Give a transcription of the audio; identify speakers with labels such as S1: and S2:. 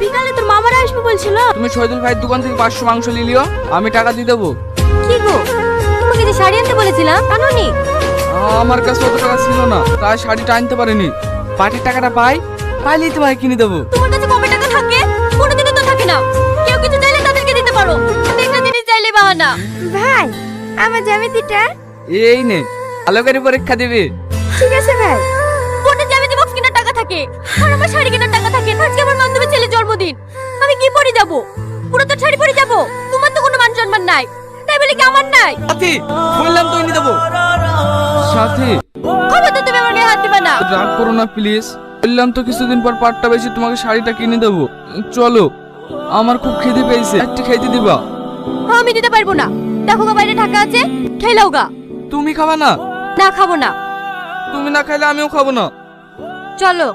S1: বিকালে তোর মামারা আসবে বলছিল।
S2: তুমি শহীদুল ভাইয়ের দোকান থেকে পাঁচশো মাংস নিলিও আমি টাকা দিয়ে দেবো।
S1: কি গো? তোমাকে যে শাড়ি আনতে বলেছিলাম আনোনি
S2: আমার কাছে অত টাকা ছিল না তাই শাড়িটা আনতে পারিনি। পাটির টাকাটা পাই পাইলেই তোমায় কিনে দেবো।
S1: তোমার কাছে কবে টাকা থাকে? কোনোদিনও তো থাকে না। কেউ কিছু চাইলে তাদেরকে দিতে পারো। একটা জিনিস চাইলে বাহানা
S3: ভাই আমার জ্যামিতিটা?
S2: এই নে ভালো করে পরীক্ষা দিবি।
S3: ঠিক আছে ভাই।
S1: কোনে জ্যামিতি বক্স কেনার টাকা থাকে? আর আমার শাড়ি কেনার টাকা থাকে আজকে যাব। পুরো তো শাড়ি পরে যাব। তোমার তো কোনো মান সম্মান নাই। তাই বলে কি আমার নাই?
S2: সাথী বললাম তো এনে দেবো। সাথী।
S1: খবর তো তুমি আমার গায়ে হাত দিবে না।
S2: রাগ করো না প্লিজ বললাম তো কিছুদিন পর পাটটা বেশি তোমাকে শাড়িটা কিনে দেবো। চলো আমার খুব খিদে পেয়েছে। একটু খাইতে দিবা?
S1: আমি দিতে পারব না। দেখো গা বাইরে ঢাকা আছে। খেলাও গা।
S2: তুমি খাবা না?
S1: না খাব না।
S2: তুমি না খাইলে আমিও খাব না।
S1: চলো।